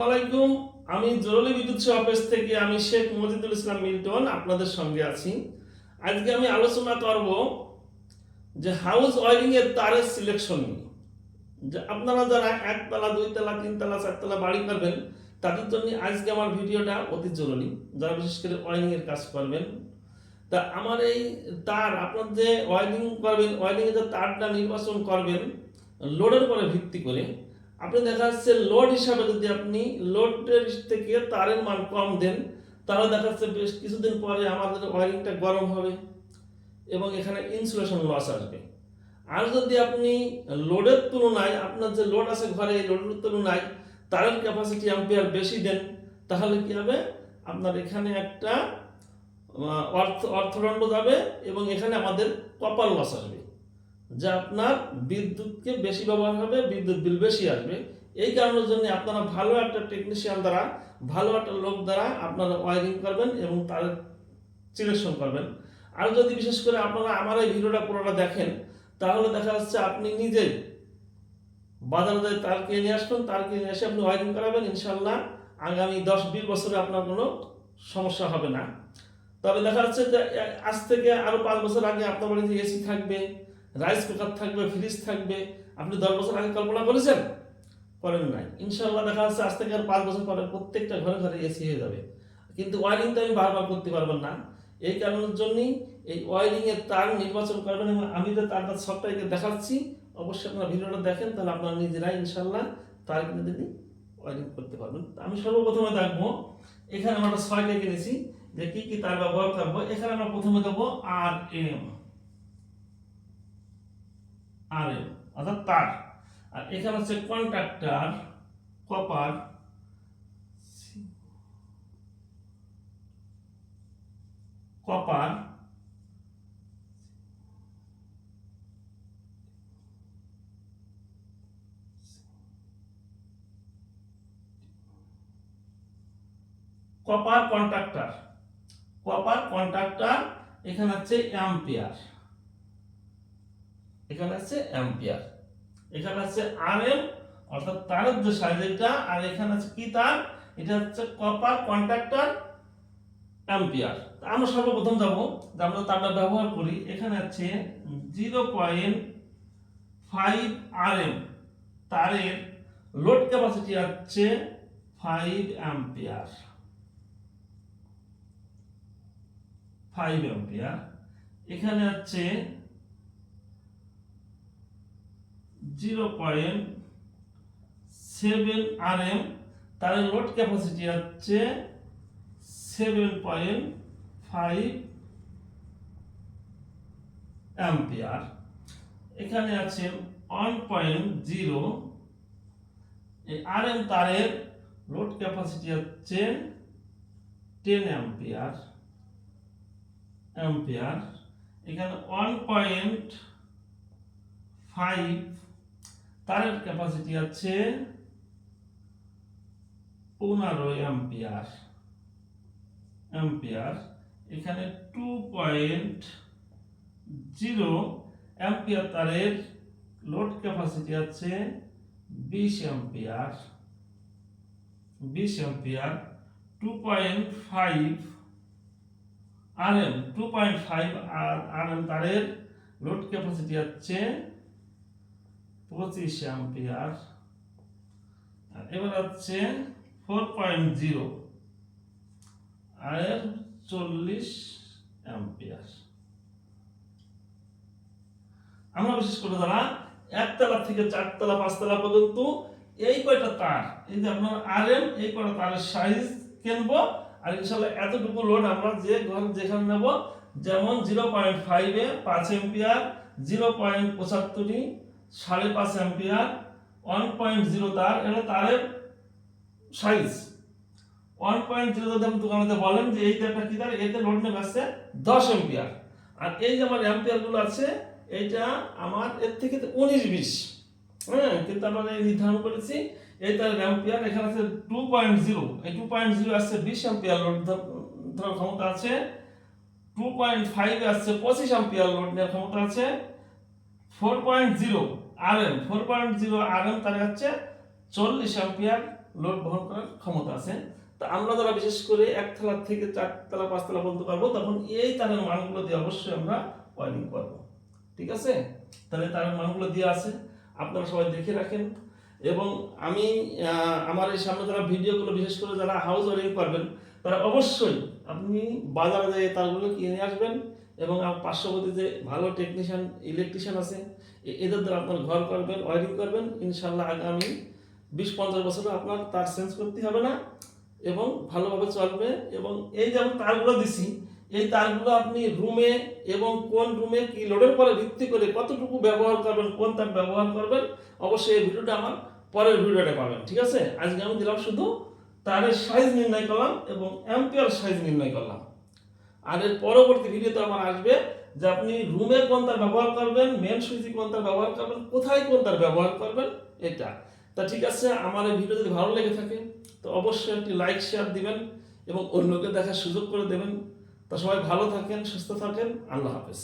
আসসালামাইকুম আমি জরুরি বিদ্যুৎ অফিস থেকে আমি শেখ মজিদুল ইসলাম মিল্টন আপনাদের সঙ্গে আছি। আজকে আমি আলোচনা করব যে হাউস ওয়ারিং এর তারের সিলেকশন নিয়ে। যে আপনারা যারা একতলা, দুইতলা, তিনতলা, চারতলা বাড়ি করবেন, তাদের জন্য আজকে আমার ভিডিওটা অতি জরুরি। যারা বিশেষ করে ওয়ারিং এর কাজ করবেন, তা আমার এই তার, আপনার যে ওয়ারিং করবেন ওয়ারিং এর যে তারটা নির্বাচন করবেন লোডের উপরে ভিত্তি করে আপনি দেখা যাচ্ছে লোড হিসাবে যদি আপনি লোডের থেকে তারের মান কম দেন, তাহলে দেখা যাচ্ছে বেশ কিছুদিন পরে আমাদের ওয়ারিংটা গরম হবে এবং এখানে ইনসুলেশন লস আসবে। আর যদি আপনি লোডের তুলনায়, আপনার যে লোড আছে ঘরে, এই লোডের তুলনায় তারের ক্যাপাসিটি অ্যাম্পিয়ার বেশি দেন, তাহলে কি হবে? আপনার এখানে একটা অর্থ, অর্থদণ্ড যাবে এবং এখানে আমাদের কপাল লস আসবে। যা আপনার বিদ্যুৎকে বেশি ব্যবহার হবে, বিদ্যুৎ বিল বেশি আসবে। এই কারণের জন্য আপনারা ভালো একটা টেকনিশিয়ান দ্বারা, ভালো একটা লোক দ্বারা আপনারা ওয়ারিং করবেন এবং তার সিলেকশন করবেন। আর যদি বিশেষ করে আপনারা আমার এই ভিডিওটা পুরোটা দেখেন, তাহলে দেখা যাচ্ছে আপনি নিজে বাজারে যাই তার কিনে নিয়ে আসবেন, তার কিনে এসে আপনি ওয়ারিং করাবেন ইনশাল্লাহ আগামী দশ বিশ বছরে আপনার কোনো সমস্যা হবে না। তবে দেখা যাচ্ছে যে আজ থেকে আরও পাঁচ বছর আগে আপনার বাড়িতে এসি থাকবে রাইস কুকার থাকবে, ফ্রিজ থাকবে, আপনি দশ বছর আগে কল্পনা করেছেন? করেন নাই। ইনশাল্লাহ দেখা যাচ্ছে আজ থেকে আর পাঁচ বছর পরে প্রত্যেকটা ঘরে ঘরে এসি হয়ে যাবে। কিন্তু ওয়ারিং তো আমি বারবার করতে পারবেন না। এই কারণের জন্যই এই ওয়ারিং এর তার নির্বাচন করবেন এবং আমি তো তারটা সবটাকে দেখাচ্ছি, অবশ্যই আপনারা ভিডিওটা দেখেন, তাহলে আপনারা নিজেরাই ইনশাল্লাহ তার কিনে দিনই ওয়ারিং করতে পারবেন। আমি সর্বপ্রথমে দেখব, এখানে আমরা ছয়টা কিনেছি, যে কি কি তার ব্যবহার করব। এখানে আমরা প্রথমে দেবো আর এম আর অর্থাৎ তার। আর এখানে হচ্ছে contractor copper copper copper contractor copper contractor এখানে হচ্ছে অ্যাম্পিয়ার। এখানে আছে অ্যাম্পিয়ার। এখানে আছে আর এম অর্থাৎ তারের যে সাইজ আর এখানে আছে কি তার? এটা হচ্ছে কপার কন্ট্রাক্টর অ্যাম্পিয়ার। আমরা সর্বপ্রথম যাব, যে আমরা তারটা ব্যবহার করি। এখানে আছে zero point five R M তারের লোড ক্যাপাসিটি হচ্ছে ফাইভ অ্যাম্পিয়ার ফাইভ অ্যাম্পিয়ার এখানে আছে zero point seven R M তার লোড ক্যাপাসিটি হচ্ছে সেভেন পয়েন্ট ফাইভ অ্যাম্পিয়ার। এখানে আছে one point zero. R M তারের লোড ক্যাপাসিটি হচ্ছে টেন অ্যাম্পিয়ার। অ্যাম্পিয়ার। এখানে ওয়ান পয়েন্ট ফাইভ তারের ক্যাপাসিটি আছে পনেরো অ্যাম্পিয়ার অ্যাম্পিয়ার এখানে টু পয়েন্ট জিরো অ্যাম্পিয়ার তারের লোড ক্যাপাসিটি আছে বিশ অ্যাম্পিয়ার বিশ ampere two point five R M two point five R R M তারের লোড ক্যাপাসিটি হচ্ছে পঁচিশ অ্যাম্পিয়ার আর এবার হচ্ছে ফোর পয়েন্ট জিরো আর চল্লিশ অ্যাম্পিয়ার আমরা বিশেষ করে যারা একতলা থেকে চারতলা, পাঁচতলা পর্যন্ত এই কয়টা তার, এই যে আপনার আর এম এই কয়টা তারের সাইজ কিনবো, আর ইনশাল্লাহ এতটুকু লোড আমরা যে ঘর যেখানে নেব, যেমন জিরো পয়েন্ট ফাইভে পাঁচ এম্পিয়ার জিরো পয়েন্ট পঁচাত্তরই সাড়ে পাঁচ অ্যাম্পিয়ার ওয়ান পয়েন্ট জিরো তার, এটা তারের সাইজ ওয়ান পয়েন্ট জিরো যদি আপনি বলেন যে এই তারটা কি তার, এতে লোড নেবে আসছে দশ এম্পিয়ার আর এই যে আমার অ্যাম্পিয়ারগুলো আছে এইটা আমার এর থেকে উনিশ বিশ। হ্যাঁ কিন্তু আমরা নির্ধারণ করেছি, এই তার অ্যাম্পিয়ার এখানে আছে টু পয়েন্ট জিরো এই টু পয়েন্ট জিরো আসছে বিশ অ্যাম্পিয়ার লোড ধরার ক্ষমতা আছে। টু পয়েন্ট ফাইভ আসছে পঁচিশ অ্যাম্পিয়ার লোড নেওয়ার ক্ষমতা আছে। ফোর পয়েন্ট জিরো আর ফোর পয়েন্ট জিরো আর তার হচ্ছে চল্লিশ অ্যাম্পিয়ার লোড বহন করার ক্ষমতা আছে। তা আমরা যারা বিশেষ করে এক তলা থেকে চারতলা পাঁচতলা পর্যন্ত পারব, তখন এই তারের মানগুলো দিয়ে অবশ্যই আমরা ওয়ারিং করব। ঠিক আছে? তাহলে তারের মানগুলো দিয়ে আছে, আপনারা সবাই দেখে রাখেন। এবং আমি আমার এই সামনে যারা ভিডিওগুলো বিশেষ করে যারা হাউস ওয়ারিং করবেন, তারা অবশ্যই আপনি বাজারে যেয়ে তারগুলো কিনে আসবেন এবং আমার পার্শ্ববর্তী যে ভালো টেকনিশিয়ান ইলেকট্রিশিয়ান আছে এদের দ্বারা আপনার ঘর করবেন ওয়ারিং করবেন, ইনশাল্লাহ আগামী বিশ পঞ্চাশ বছরে আপনার তার চেঞ্জ করতে হবে না এবং ভালোভাবে চলবে এবং এই যে আমি তারগুলো দিছি, এই তারগুলো আপনি রুমে এবং কোন রুমে কি লোডের পরে ভিত্তি করে কতটুকু ব্যবহার করবেন, কোন তার ব্যবহার করবেন, অবশ্যই এই ভিডিওটা আমার পরের ভিডিওটা পাবেন, ঠিক আছে? আজকে আমি দিলাম শুধু তারের সাইজ নির্ণয় করলাম এবং অ্যাম্পিয়ার সাইজ নির্ণয় করলাম। আর এর পরবর্তী ভিডিওতে আমার আসবে যে আপনি রুমে কোন তার ব্যবহার করবেন মেন সুইচে কোন তার ব্যবহার করবেন, কোথায় কোন তার ব্যবহার করবেন, এটা। তা ঠিক আছে, আমার এই ভিডিও যদি ভালো লেগে থাকে, তো অবশ্যই একটি লাইক শেয়ার দিবেন এবং অন্যকে দেখার সুযোগ করে দেবেন। তা সবাই ভালো থাকেন, সুস্থ থাকেন, আল্লাহ হাফেজ।